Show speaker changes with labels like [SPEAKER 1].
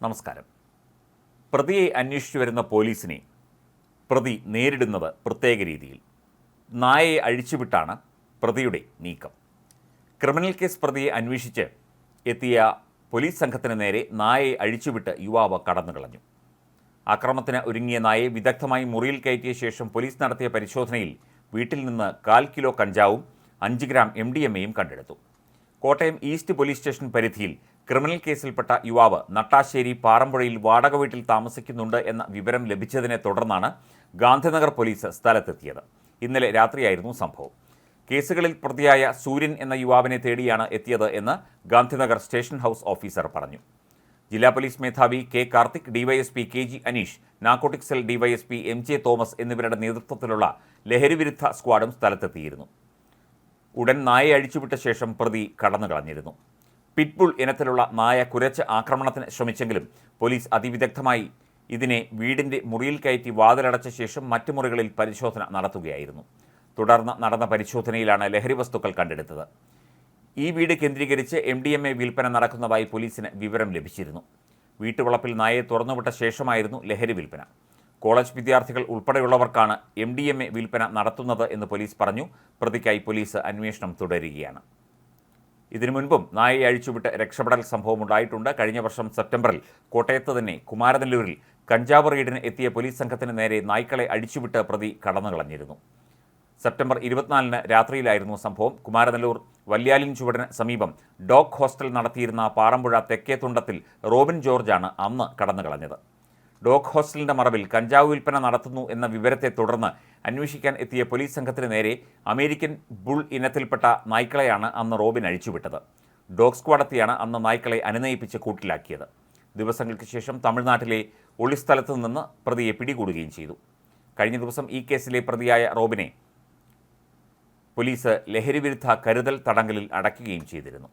[SPEAKER 1] നമസ്കാരം. പ്രതിയെ അന്വേഷിച്ചു വരുന്ന പോലീസിനെ പ്രതി നേരിടുന്നത് പ്രത്യേക രീതിയിൽ. നായയെ അഴിച്ചുവിട്ടാണ് പ്രതിയുടെ നീക്കം. ക്രിമിനൽ കേസ് പ്രതിയെ അന്വേഷിച്ച് എത്തിയ പോലീസ് സംഘത്തിന് നേരെ നായയെ അഴിച്ചുവിട്ട് യുവാവ് കടന്നു കളഞ്ഞു. ഒരുങ്ങിയ നായയെ വിദഗ്ധമായി മുറിയിൽ കയറ്റിയ ശേഷം പോലീസ് നടത്തിയ പരിശോധനയിൽ വീട്ടിൽ നിന്ന് കാൽ കിലോ കഞ്ചാവും അഞ്ച് ഗ്രാം എം ഡി എം എയും കണ്ടെടുത്തു. കോട്ടയം ഈസ്റ്റ് പോലീസ് സ്റ്റേഷൻ പരിധിയിൽ ക്രിമിനൽ കേസിൽപ്പെട്ട യുവാവ് നട്ടാശ്ശേരി പാറമ്പുഴയിൽ വാടക വീട്ടിൽ താമസിക്കുന്നുണ്ട് എന്ന വിവരം ലഭിച്ചതിനെ തുടർന്നാണ് ഗാന്ധിനഗർ പോലീസ് സ്ഥലത്തെത്തിയത്. ഇന്നലെ രാത്രിയായിരുന്നു സംഭവം. കേസുകളിൽ പ്രതിയായ സൂര്യൻ എന്ന യുവാവിനെ തേടിയാണ് എത്തിയത് എന്ന് ഗാന്ധിനഗർ സ്റ്റേഷൻ ഹൗസ് ഓഫീസർ പറഞ്ഞു. ജില്ലാ പോലീസ് മേധാവി K Karthik DYSP K G Anish narcotic cell DYSP M J Thomas എന്നിവരുടെ നേതൃത്വത്തിലുള്ള ലഹരിവിരുദ്ധ സ്ക്വാഡും സ്ഥലത്തെത്തിയിരുന്നു. ഉടൻ നായയെ അഴിച്ചുവിട്ട ശേഷം പ്രതി കടന്നു കളഞ്ഞിരുന്നു പിറ്റ്ബുൾ ഇനത്തിലുള്ള നായ കുരച്ച് ആക്രമണത്തിന് ശ്രമിച്ചെങ്കിലും പോലീസ് അതിവിദഗ്ധമായി ഇതിനെ വീടിന്റെ മുറിയിൽ കയറ്റി വാതിലടച്ച ശേഷം മറ്റു മുറികളിൽ പരിശോധന നടത്തുകയായിരുന്നു. തുടർന്ന് നടന്ന പരിശോധനയിലാണ് ലഹരി വസ്തുക്കൾ കണ്ടെടുത്തത്. ഈ വീട് കേന്ദ്രീകരിച്ച് എം ഡി എം എ വിൽപ്പന നടക്കുന്നതായി പോലീസിന് വിവരം ലഭിച്ചിരുന്നു. വീട്ടുവളപ്പിൽ നായയെ തുറന്നുവിട്ട ശേഷമായിരുന്നു ലഹരി വിൽപ്പന. കോളേജ് വിദ്യാർത്ഥികൾ ഉൾപ്പെടെയുള്ളവർക്കാണ് എം ഡി എം എ വിൽപ്പന നടത്തുന്നത് എന്ന് പോലീസ് പറഞ്ഞു. പ്രതിക്കായി പോലീസ് അന്വേഷണം തുടരുകയാണ്. ഇതിനു മുൻപും നായയെ അഴിച്ചുവിട്ട് രക്ഷപ്പെടൽ സംഭവം ഉണ്ടായിട്ടുണ്ട്. കഴിഞ്ഞ വർഷം സെപ്റ്റംബറിൽ കോട്ടയത്ത് തന്നെ കുമാരനെല്ലൂരിൽ കഞ്ചാവ് റെയ്ഡിന് എത്തിയ പോലീസ് സംഘത്തിന് നേരെ നായ്ക്കളെ അഴിച്ചുവിട്ട് പ്രതി കടന്നു കളഞ്ഞിരുന്നു സെപ്റ്റംബർ ഇരുപത്തിനാലിന് രാത്രിയിലായിരുന്നു സംഭവം. കുമാരനെല്ലൂർ വല്യാലിൻ ചുവടിന് സമീപം ഡോഗ് ഹോസ്റ്റൽ നടത്തിയിരുന്ന പാറമ്പുഴ തെക്കേ തുണ്ടത്തിൽ റോബിൻ ജോർജാണ് അന്ന് കടന്നു കളഞ്ഞത് ഡോഗ് ഹോസ്റ്റലിന്റെ മറവിൽ കഞ്ചാവ് വിൽപ്പന നടത്തുന്നു എന്ന വിവരത്തെ തുടർന്ന് അന്വേഷിക്കാൻ എത്തിയ പോലീസ് സംഘത്തിന് നേരെ അമേരിക്കൻ ബുൾ ഇനത്തിൽപ്പെട്ട നായ്ക്കളെയാണ് അന്ന് റോബിൻ അഴിച്ചുവിട്ടത്. ഡോഗ് സ്ക്വാഡെത്തിയാണ് അന്ന് നായ്ക്കളെ അനുനയിപ്പിച്ച് കൂട്ടിലാക്കിയത്. ദിവസങ്ങൾക്ക് ശേഷം തമിഴ്നാട്ടിലെ ഒളിസ്ഥലത്ത് നിന്ന് പ്രതിയെ പിടികൂടുകയും ചെയ്തു. കഴിഞ്ഞ ദിവസം ഈ കേസിലെ പ്രതിയായ റോബിനെ പോലീസ് ലഹരിവിരുദ്ധ കരുതൽ തടങ്കലിൽ അടയ്ക്കുകയും ചെയ്തിരുന്നു.